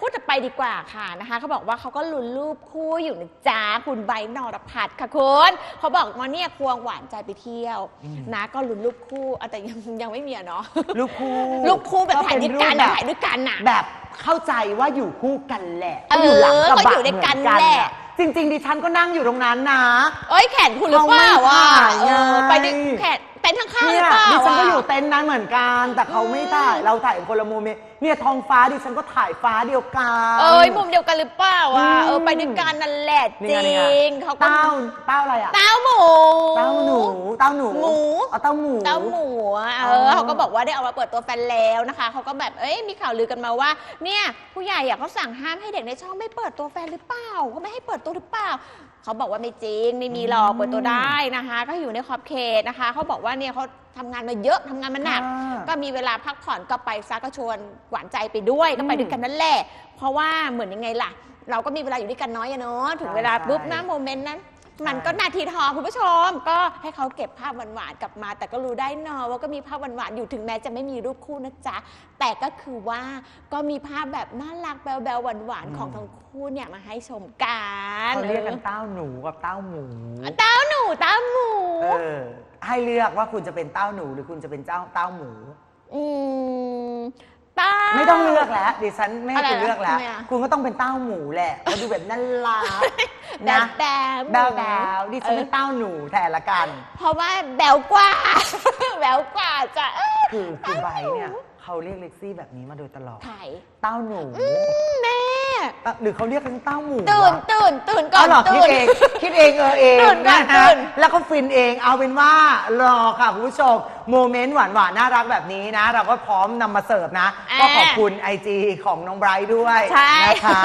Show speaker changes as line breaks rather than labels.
พูดจะไปดีกว่าค่ะนะคะเขาบอกว่าเขาก็ลุ้นรูปคู่อยู่นะจ๊ะคุณใบร์ทนรพัฒน์ค่ะคุณเขาบอกว่าเนี่ยควงหวานใจไปเที่ยว
อืม
นะ ก็ลุ้นรูปคู่อะแต่ยังยังไม่มีอะเนาะ
ลูกคู่
รูปคู่แบบถ่ายด้วยกัน
แบ
อะ
บ
ถ่ายด้วยกันอะ
แบบเข้าใจว่าอยู่คู่กันแหละ
เออ
อยู่หลังกระ
ก็
บะ
อยู่ด้วยกัน
เหมือ
แหละ
จริง ๆ ดิฉันก็นั่งอยู่ตรงนั้นนะ
เอ้ยแขนคุณหรือเปล่า
เขาไม่
วะ
ถ่าย
เออ
ไง
ไปด้วยแขน เต็นท์ข้างๆห
เนี่
รื
ย
อเปล่า
ดิฉันก็
วะ
อยู่เต็นท์นั้นเหมือนกัน แต่เขาไม่ถ่ายเราถ่ายคนละมุมเนี่ยท้องฟ้าดิฉันก็ถ่ายฟ้าเดียวกัน
เอ้ยมุมเดียวกันหรือเปล่าวะ
อืม
เออไปด้วยกันนั่นแหละจ
นี่ไงนี่
ริ
ไง
งเขาก็
เต้าเต้าอะไรอะ
เต้าหมู
เต้าหนูเต้าหนู
หมู
เอาเต้าหมู
เต้าหมูอะเอ
อ๋
อ
อ
เขาก็บอกว่าได้เอามาเปิดตัวแฟนแล้วนะคะ เขาก็แบบเอ้ยมีข่าวลือกันมาว่า เนี่ยผู้ใหญ่อะเขาสั่งห้ามให้เด็กในช่องไม่เปิดตัวแฟนหรือเปล่าเขาไม่ให้เปิดตัวหรือเปล่า เขาบอกว่าไม่จริงไม่มีหรอกเปิดตัวได้นะคะ ก็อยู่ในขอบเขตนะคะ เขาบอกว่าเนี่ยเขาทำงานมาเยอะทำงานมาหนัก
อ่า
ก็มีเวลาพักผ่อนก็ไปซักก็ชวนหวานใจไปด้วยก็ไป
อืม
ด้วยกันนั่นแหละ เพราะว่าเหมือนยังไงล่ะ เราก็มีเวลาอยู่ด้วยกันน้อยอะเนาะถึง
ใช่
เวลาปุ๊บ
ใช่
นะโมเมนต์นั้น
ใช่
มันก็นาทีทองคุณผู้ชม ก็ให้เขาเก็บภาพหวานๆกลับมา แต่ก็รู้ได้เนอะว่าก็มีภาพหวานๆอยู่ถึงแม้จะไม่มีรูปคู่นะจ๊ะ แต่ก็คือว่าก็มีภาพแบบน่ารักแบลๆหวานๆของทั้งคู่เนี่ยมาให้ชมกัน
เขาเรียกกันเต้าหนูกับเต้าหมู
เต้าหนูเต้าหมู
เออ ให้เลือกว่าคุณจะเป็นเต้าหนูหรือคุณจะเป็นเจ้าเต้าหมู
อืมเต้า
ไม่ต้องเลือกแล้วดิฉันไม่ให้
อะไร
คุณเลือกแล้ว
ทำไมอะ
คุณก็ต้องเป็นเต้าหมูแหละมาดูแบบน่ารัก
แบ
นะ
บแบบ
แบวแบวดิฉันเป็นเต้าหนูแทนละกัน
เพราะว่าแบวกว่า แบวกว่าจะเอ้ย
คือคือไบร์ทเนี่ยเขาเรียกเล็กซี่แบบนี้มาโดยตลอด
ไข่
เต้าหนู
แม่
เอ่อ หรือเขาเรียกกันเต้าหมู
ตื่น
วะ
ตื่นตื่นก่อ
เอา
น
หรอคิด
ตื่น
เอง คิดเองเออเอง
ตื่นก่อน
นะฮะ
ตื่น
แล้วก็ฟินเองเอาเป็นว่ารอค่ะคุณผู้ชมโมเมนต์หวานหวานๆน่ารักแบบนี้นะ เราก็พร้อมนำมาเสิร์ฟนะ ก็ขอบคุณไอจีของน้องไบรท์ด้วย
ใช่
นะคะ